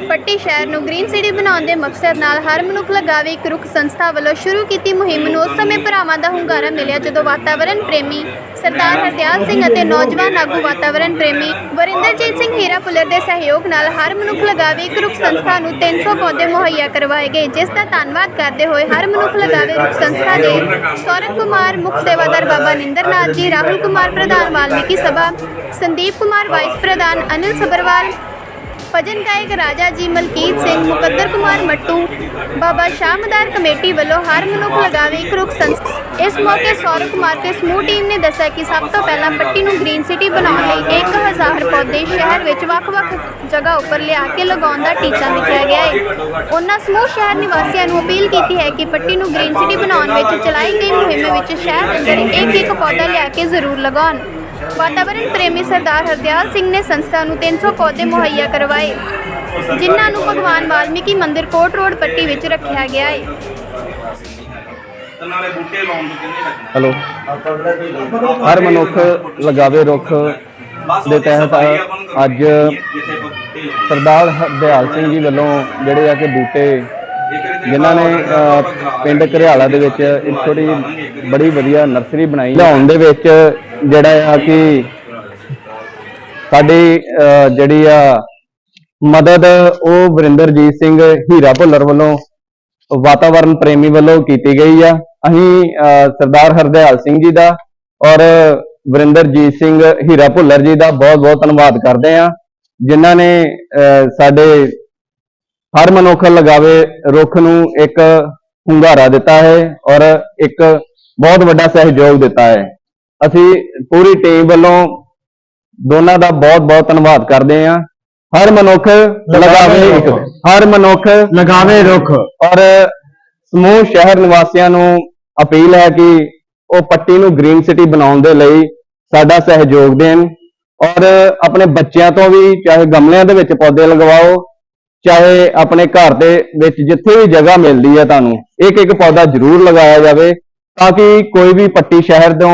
ਪੱਟੀ ਸ਼ਹਿਰ ਨੂੰ green city ਬਣਾਉਣ ਦੇ ਮਕਸਦ ਨਾਲ ਹਰ ਮਨੁੱਖ ਲਗਾਵੇ ਇੱਕ ਰੁੱਖ ਸੰਸਥਾ ਵੱਲੋਂ ਸ਼ੁਰੂ ਕੀਤੀ ਮੁਹਿੰਮ ਨੂੰ ਉਸ ਸਮੇਂ ਭਰਾਵਾਂ ਦਾ ਹੁੰਗਾਰਾ ਮਿਲਿਆ ਜਦੋਂ ਵਾਤਾਵਰਣ ਪ੍ਰੇਮੀ ਸਰਦਾਰ ਹਰਦਿਆਲ ਸਿੰਘ ਅਤੇ ਨੌਜਵਾਨ ਆਗੂ ਵਾਤਾਵਰਣ ਪ੍ਰੇਮੀ ਵਰਿੰਦਰਜੀਤ ਸਿੰਘ ਹੀਰਾ ਪੁੱਲਰ ਦੇ ਸਹਿਯੋਗ ਨਾਲ ਹਰ ਮਨੁੱਖ ਲਗਾਵੇ ਇੱਕ ਰੁੱਖ ਸੰਸਥਾ ਨੂੰ 300 ਪੌਦੇ ਮੁਹੱਈਆ ਕਰਵਾਏ ਗਏ, ਜਿਸ ਦਾ ਧੰਨਵਾਦ ਕਰਦੇ ਹੋਏ ਹਰ ਮਨੁੱਖ ਲਗਾਵੇ ਰੁੱਖ ਸੰਸਥਾ ਦੇ ਸੌਰਵ ਕੁਮਾਰ ਮੁੱਖ ਸੇਵਾਦਾਰ ਬਾਬਾ ਨਿੰਦਰਨਾਥ ਜੀ, ਰਾਹੁਲ ਕੁਮਾਰ ਪ੍ਰਧਾਨ ਵਾਲਮੀਕੀ ਸਭਾ, ਸੰਦੀਪ ਕੁਮਾਰ ਵਾਈਸ ਪ੍ਰਧਾਨ ਅਨਿਲ ਸਬਰਵਾਲ ਭਜਨ ਗਾਇਕ ਰਾਜਾ ਜੀ ਮਲਕੀਤ ਸਿੰਘ, ਮੁਕੱਦਰ ਕੁਮਾਰ ਮੱਟੂ, ਬਾਬਾ ਸ਼ਾਮਦਾਰ ਕਮੇਟੀ ਵੱਲੋਂ ਹਰ ਮਨੁੱਖ ਲਗਾਵੇ ਇੱਕ ਰੁੱਖ ਸੰਸਥਾ ਇਸ ਮੌਕੇ ਸੌਰਵ ਕੁਮਾਰ ਤੇ ਸਮੂਹ ਟੀਮ ਨੇ ਦੱਸਿਆ ਕਿ ਸਭ ਤੋਂ ਪਹਿਲਾਂ ਪੱਟੀ ਨੂੰ ਗ੍ਰੀਨ ਸਿਟੀ ਬਣਾਉਣ ਲਈ 1000 ਪੌਦੇ ਸ਼ਹਿਰ ਵਿੱਚ ਵੱਖ-ਵੱਖ ਜਗ੍ਹਾ ਉੱਪਰ ਲਿਆ ਕੇ ਲਗਾਉਣ ਦਾ ਟੀਚਾ ਰੱਖਿਆ ਗਿਆ ਹੈ। ਉਹਨਾਂ ਸਮੂਹ ਸ਼ਹਿਰ ਨਿਵਾਸੀਆਂ ਨੂੰ ਅਪੀਲ ਕੀਤੀ ਹੈ ਕਿ ਪੱਟੀ ਨੂੰ ਗ੍ਰੀਨ ਸਿਟੀ ਬਣਾਉਣ ਵਿੱਚ ਚਲਾਈ ਗਈ ਮੁਹਿੰਮ ਵਿੱਚ ਸ਼ਹਿਰ ਅੰਦਰ ਇੱਕ-ਇੱਕ ਪੌਦਾ ਲਿਆ ਕੇ ਜ਼ਰੂਰ ਲਗਾਉਣ। ਵਾਤਾਵਰਣ ਪ੍ਰੇਮੀ ਸਰਦਾਰ ਹਰਦਿਆਲ ਸਿੰਘ ਨੇ ਸੰਸਥਾ ਨੂੰ 300 ਪੌਦੇ ਮੁਹੱਈਆ ਕਰਵਾਏ ਜਿਨ੍ਹਾਂ ਨੂੰ ਭਗਵਾਨ ਵਾਲਮੀਕੀ ਮੰਦਿਰ ਕੋਟ ਰੋਡ ਪੱਟੀ ਵਿੱਚ ਰੱਖਿਆ ਗਿਆ ਹੈ ਤੇ ਨਾਲੇ ਬੂਟੇ ਲਾਉਣ ਤੋਂ ਕਿੰਨੇ ਲੱਗਣਾ ਹੈਲੋ ਹਰ ਮਨੁੱਖ ਲਗਾਵੇ ਰੁੱਖ ਦੇ ਤਹਿਤ ਅੱਜ। ਸਰਦਾਰ ਹਰਦਿਆਲ ਸਿੰਘ ਜੀ ਵੱਲੋਂ ਜਿਹੜੇ ਆ ਕਿ ਬੂਟੇ ਜਿਨ੍ਹਾਂ ਨੇ ਪਿੰਡ ਘਰਿਆਲਾ ਦੇ ਵਿੱਚ ਇੱਕ ਛੋਟੀ ਬੜੀ ਵਧੀਆ ਨਰਸਰੀ ਬਣਾਈ। ਲਿਆਉਣ ਦੇ ਵਿੱਚ ਜਿਹੜਾ ਆ ਕਿ ਸਾਡੀ ਜਿਹੜੀ ਆ ਮਦਦ ਉਹ ਵਰਿੰਦਰਜੀਤ ਸਿੰਘ ਹੀਰਾ ਭੁੱਲਰ ਵੱਲੋਂ ਵਾਤਾਵਰਣ ਪ੍ਰੇਮੀ ਵੱਲੋਂ ਕੀਤੀ ਗਈ ਆ। ਅਸੀਂ ਅਹ, ਸਰਦਾਰ ਹਰਦਿਆਲ ਸਿੰਘ ਜੀ ਦਾ ਔਰ ਵਰਿੰਦਰਜੀਤ ਸਿੰਘ ਹੀਰਾ ਭੁੱਲਰ ਜੀ ਦਾ ਬਹੁਤ ਬਹੁਤ ਧੰਨਵਾਦ ਕਰਦੇ ਆ ਜਿਨ੍ਹਾਂ ਨੇ ਅਹ, ਸਾਡੇ ਹਰ ਮਨੁੱਖ ਲਗਾਵੇ ਰੁੱਖ ਨੂੰ ਇੱਕ ਹੁੰਗਾਰਾ ਦਿੱਤਾ ਹੈ ਔਰ ਇੱਕ ਬਹੁਤ ਵੱਡਾ ਸਹਿਯੋਗ ਦਿੱਤਾ ਹੈ। ਅਸੀਂ ਪੂਰੀ ਟੀਮ ਵੱਲੋਂ ਦੋਨਾਂ ਦਾ ਬਹੁਤ ਬਹੁਤ ਧੰਨਵਾਦ ਕਰਦੇ ਹਾਂ। ਹਰ ਮਨੁੱਖ ਲਗਾਵੇ ਹਰ ਮਨੁੱਖ ਲਗਾਵੇ ਰੁੱਖ। ਔਰ ਸਮੂਹ ਸ਼ਹਿਰ ਨਿਵਾਸੀਆਂ ਨੂੰ ਅਪੀਲ ਹੈ ਕਿ ਉਹ ਪੱਟੀ ਨੂੰ ਗ੍ਰੀਨ ਸਿਟੀ ਬਣਾਉਣ ਦੇ ਲਈ ਸਾਡਾ ਸਹਿਯੋਗ ਦੇਣ। ਔਰ ਆਪਣੇ ਬੱਚਿਆਂ ਤੋਂ ਵੀ ਚਾਹੇ ਗਮਲਿਆਂ ਦੇ ਵਿੱਚ ਪੌਦੇ ਲਗਵਾਓ ਚਾਹੇ ਆਪਣੇ ਘਰ ਦੇ ਵਿੱਚ ਜਿੱਥੇ ਵੀ ਜਗ੍ਹਾ ਮਿਲਦੀ ਹੈ ਤੁਹਾਨੂੰ, ਇੱਕ ਇੱਕ ਪੌਦਾ ਜ਼ਰੂਰ ਲਗਾਇਆ ਜਾਵੇ ਤਾਂ ਕਿ ਕੋਈ ਵੀ ਪੱਟੀ ਸ਼ਹਿਰ ਤੋਂ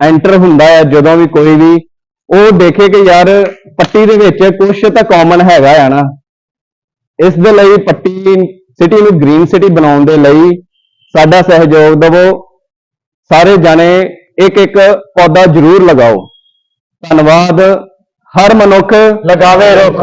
ਐਂਟਰ ਹੁੰਦਾ ਹੈ, ਜਦੋਂ ਵੀ ਕੋਈ ਵੀ, ਉਹ ਦੇਖੇ ਕਿ ਯਾਰ ਪੱਟੀ ਦੇ ਵਿੱਚ ਕੁਝ ਤਾਂ ਕਾਮਨ ਹੈਗਾ ਆ ਨਾ। ਇਸ ਦੇ ਲਈ ਪੱਟੀ ਸਿਟੀ ਨੂੰ ਗ੍ਰੀਨ ਸਿਟੀ ਬਣਾਉਣ ਦੇ ਲਈ ਸਾਡਾ ਸਹਿਯੋਗ ਦਿਵੋ। ਸਾਰੇ ਜਾਣੇ ਇੱਕ ਇੱਕ ਪੌਦਾ ਜ਼ਰੂਰ ਲਗਾਓ। ਧੰਨਵਾਦ। ਹਰ ਮਨੁੱਖ ਲਗਾਵੇ ਰੁੱਖ।